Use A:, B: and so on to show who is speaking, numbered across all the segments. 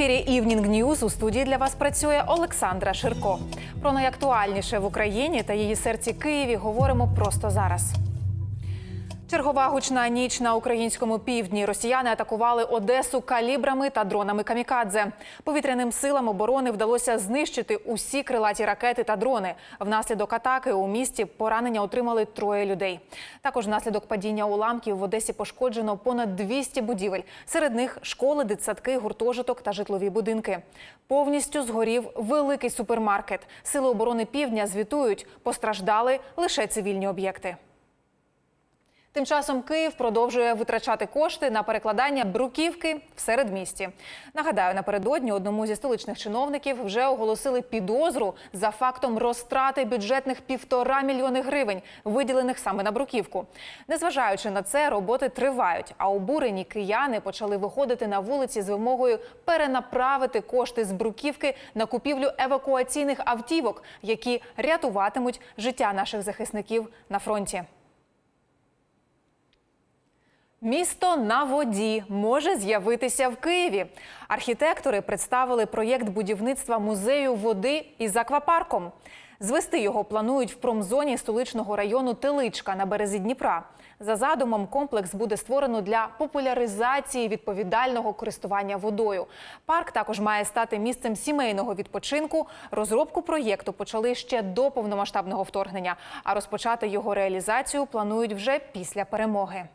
A: Ефірі Івнінг Ньюз у студії для вас працює Олександра Ширко. Про найактуальніше в Україні та її серці Києві говоримо просто зараз. Чергова гучна ніч на українському півдні. Росіяни атакували Одесу калібрами та дронами камікадзе. Повітряним силам оборони вдалося знищити усі крилаті ракети та дрони. Внаслідок атаки у місті поранення отримали троє людей. Також внаслідок падіння уламків в Одесі пошкоджено понад 200 будівель. Серед них школи, дитсадки, гуртожиток та житлові будинки. Повністю згорів великий супермаркет. Сили оборони півдня звітують, постраждали лише цивільні об'єкти. Тим часом Київ продовжує витрачати кошти на перекладання бруківки в середмісті. Нагадаю, напередодні одному зі столичних чиновників вже оголосили підозру за фактом розтрати бюджетних півтора мільйони гривень, виділених саме на бруківку. Незважаючи на це, роботи тривають. А обурені кияни почали виходити на вулиці з вимогою перенаправити кошти з бруківки на купівлю евакуаційних автівок, які рятуватимуть життя наших захисників на фронті. Місто на воді може з'явитися в Києві. Архітектори представили проєкт будівництва музею води із аквапарком. Звести його планують в промзоні столичного району Теличка на березі Дніпра. За задумом, комплекс буде створено для популяризації відповідального користування водою. Парк також має стати місцем сімейного відпочинку. Розробку проєкту почали ще до повномасштабного вторгнення, а розпочати його реалізацію планують вже після перемоги.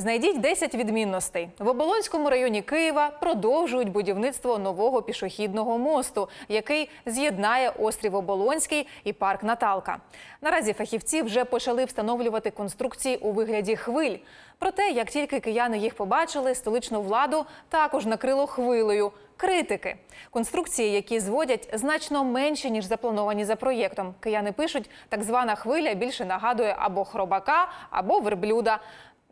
A: Знайдіть 10 відмінностей. В Оболонському районі Києва продовжують будівництво нового пішохідного мосту, який з'єднає острів Оболонський і парк Наталка. Наразі фахівці вже почали встановлювати конструкції у вигляді хвиль. Проте, як тільки кияни їх побачили, столичну владу також накрило хвилею. Критики конструкції, які зводять значно менше ніж заплановані за проєктом. Кияни пишуть, так звана хвиля більше нагадує або хробака, або верблюда.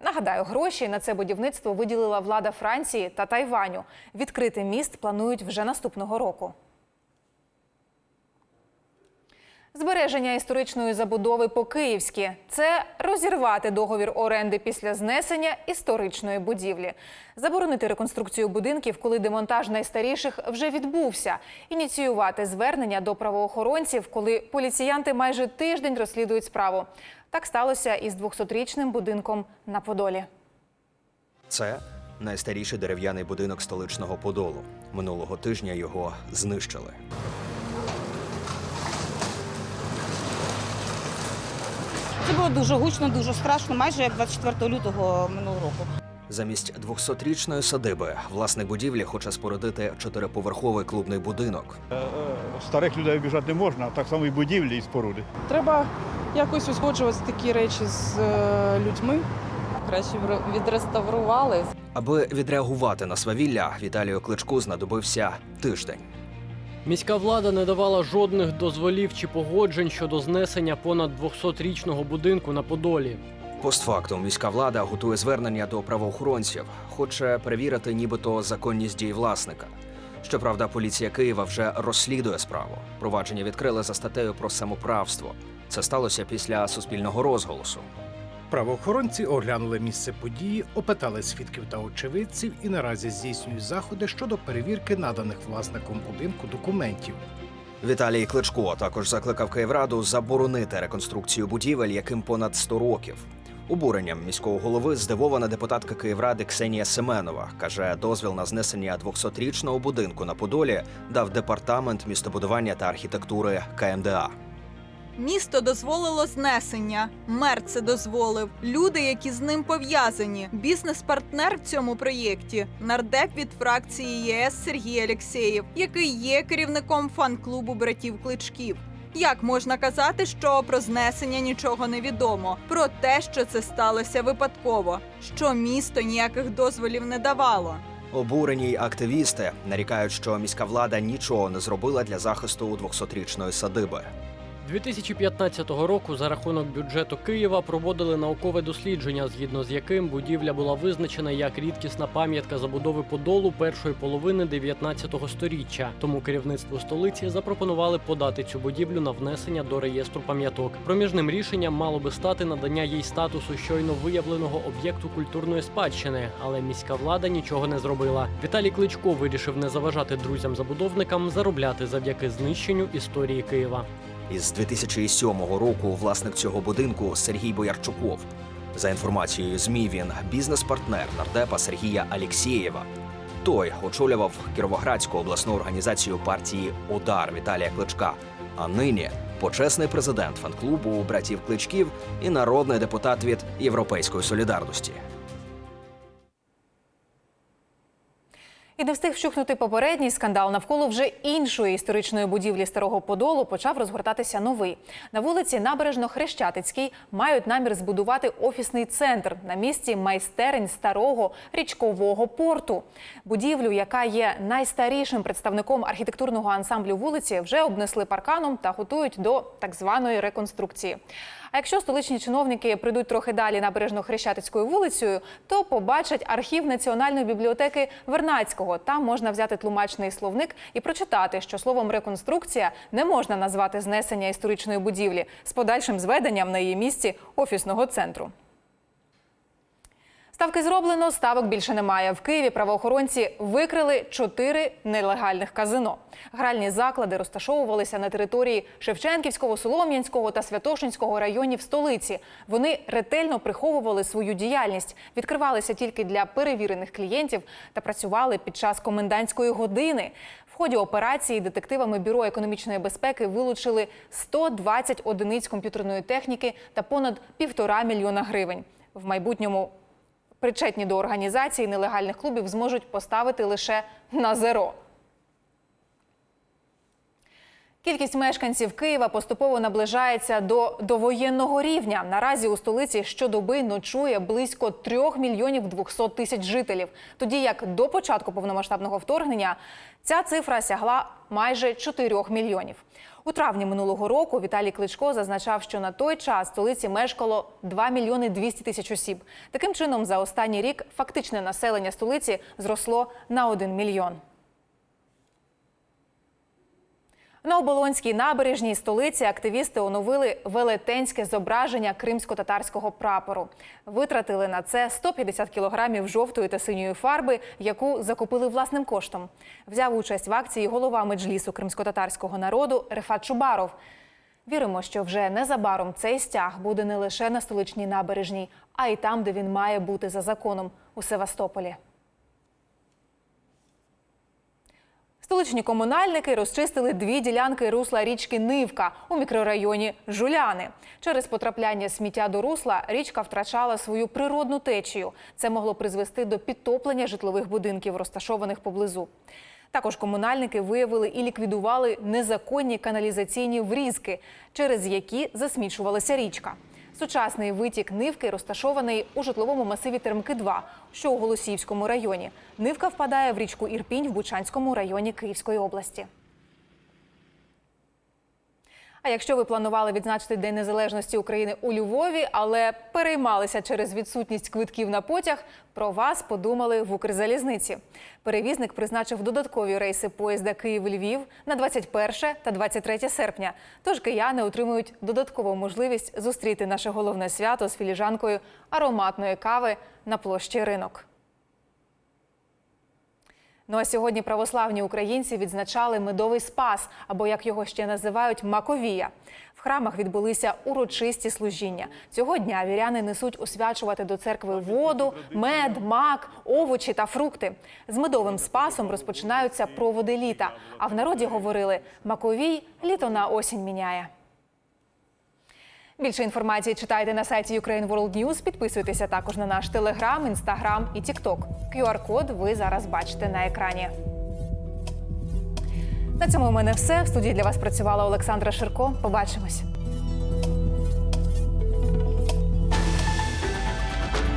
A: Нагадаю, гроші на це будівництво виділила влада Франції та Тайваню. Відкрити міст планують вже наступного року. Збереження історичної забудови по-київськи – це розірвати договір оренди після знесення історичної будівлі, заборонити реконструкцію будинків, коли демонтаж найстаріших вже відбувся, ініціювати звернення до правоохоронців, коли поліціянти майже тиждень розслідують справу. Так сталося із 200-річним будинком на Подолі.
B: Це найстаріший дерев'яний будинок столичного Подолу. Минулого тижня його знищили.
C: Це було дуже гучно, дуже страшно, майже як 24 лютого минулого року.
B: Замість 200-річної садиби власник будівлі хоче спорудити чотириповерховий клубний будинок.
D: Е, Старих людей обіжати не можна, а так само і будівлі і споруди.
E: Треба якось узгоджувати такі речі з е, людьми.
F: краще б відреставрували.
B: Аби відреагувати на свавілля, Віталію Кличку знадобився тиждень.
G: Міська влада не давала жодних дозволів чи погоджень щодо знесення понад 200-річного будинку на Подолі.
B: Постфактум міська влада готує звернення до правоохоронців, хоче перевірити нібито законність дій власника. Щоправда, поліція Києва вже розслідує справу. Провадження відкрили за статтею про самоправство. Це сталося після суспільного розголосу.
H: Правоохоронці оглянули місце події, опитали свідків та очевидців і наразі здійснюють заходи щодо перевірки наданих власником будинку документів.
B: Віталій Кличко також закликав Київраду заборонити реконструкцію будівель, яким понад 100 років. Обуренням міського голови здивована депутатка Київради Ксенія Семенова. Каже, дозвіл на знесення 200-річного будинку на Подолі дав департамент містобудування та архітектури КМДА.
I: Місто дозволило знесення. Мер це дозволив. Люди, які з ним пов'язані. Бізнес-партнер в цьому проєкті нардеп від фракції ЄС Сергій Алєксєєв, який є керівником фан-клубу братів Кличків. Як можна казати, що про знесення нічого не відомо? Про те, що це сталося випадково, що місто ніяких дозволів не давало.
B: Обурені активісти нарікають, що міська влада нічого не зробила для захисту 200-річної садиби.
G: 2015 року за рахунок бюджету Києва проводили наукове дослідження, згідно з яким будівля була визначена як рідкісна пам'ятка забудови Подолу першої половини 19 століття. Тому керівництву столиці запропонували подати цю будівлю на внесення до реєстру пам'яток. Проміжним рішенням мало би стати надання їй статусу щойно виявленого об'єкту культурної спадщини, але міська влада нічого не зробила. Віталій Кличко вирішив не заважати друзям-забудовникам заробляти завдяки знищенню історії Києва.
B: Із 2007 року власник цього будинку Сергій Боярчуков. За інформацією ЗМІ, він бізнес-партнер нардепа Сергія Алєксєєва. Той очолював Кіровоградську обласну організацію партії Удар Віталія Кличка. А нині почесний президент фан-клубу братів Кличків і народний депутат від Європейської солідарності.
A: І не встиг вщухнути попередній скандал навколо вже іншої історичної будівлі старого Подолу почав розгортатися новий. На вулиці Набережно-Хрещатицькій мають намір збудувати офісний центр на місці майстерень старого річкового порту. Будівлю, яка є найстарішим представником архітектурного ансамблю вулиці, вже обнесли парканом та готують до так званої реконструкції. А якщо столичні чиновники прийдуть трохи далі набережно-хрещатицькою вулицею, то побачать архів Національної бібліотеки Вернацького. Там можна взяти тлумачний словник і прочитати, що словом реконструкція не можна назвати знесення історичної будівлі з подальшим зведенням на її місці офісного центру. Ставки зроблено, ставок більше немає. В Києві правоохоронці викрили чотири нелегальних казино. Гральні заклади розташовувалися на території Шевченківського, Солом'янського та Святошинського районів столиці. Вони ретельно приховували свою діяльність, відкривалися тільки для перевірених клієнтів та працювали під час комендантської години. В ході операції детективами бюро економічної безпеки вилучили 120 одиниць комп'ютерної техніки та понад півтора мільйона гривень. В майбутньому причетні до організації нелегальних клубів зможуть поставити лише на зеро. Кількість мешканців Києва поступово наближається до довоєнного рівня. Наразі у столиці щодоби ночує близько 3 мільйонів 200 тисяч жителів. Тоді як до початку повномасштабного вторгнення ця цифра сягла майже 4 мільйонів. У травні минулого року Віталій Кличко зазначав, що на той час столиці мешкало 2 мільйони 200 тисяч осіб. Таким чином, за останній рік фактичне населення столиці зросло на 1 мільйон. На Оболонській набережній столиці активісти оновили велетенське зображення кримсько-татарського прапору. Витратили на це 150 кілограмів жовтої та синьої фарби, яку закупили власним коштом. Взяв участь в акції голова меджлісу кримсько-татарського народу Рефат Чубаров. Віримо, що вже незабаром цей стяг буде не лише на столичній набережній, а й там, де він має бути за законом у Севастополі. Столичні комунальники розчистили дві ділянки русла річки Нивка у мікрорайоні Жуляни. Через потрапляння сміття до русла річка втрачала свою природну течію. Це могло призвести до підтоплення житлових будинків, розташованих поблизу. Також комунальники виявили і ліквідували незаконні каналізаційні врізки, через які засмічувалася річка. Сучасний витік Нивки розташований у житловому масиві Теремки-2, що у Голосіївському районі. Нивка впадає в річку Ірпінь в Бучанському районі Київської області. А якщо ви планували відзначити День Незалежності України у Львові, але переймалися через відсутність квитків на потяг, про вас подумали в Укрзалізниці. Перевізник призначив додаткові рейси поїзда Київ-Львів на 21 та 23 серпня. Тож кияни отримують додаткову можливість зустріти наше головне свято з філіжанкою ароматної кави на площі ринок. Ну а сьогодні православні українці відзначали медовий спас, або як його ще називають маковія. В храмах відбулися урочисті служіння. Цього дня віряни несуть освячувати до церкви воду, мед, мак, овочі та фрукти. З медовим спасом розпочинаються проводи літа. А в народі говорили: маковій літо на осінь міняє. Більше інформації читайте на сайті Ukraine World News. Підписуйтеся також на наш телеграм, інстаграм і тікток. QR-код ви зараз бачите на екрані. На цьому у мене все. В студії для вас працювала Олександра Ширко. Побачимось.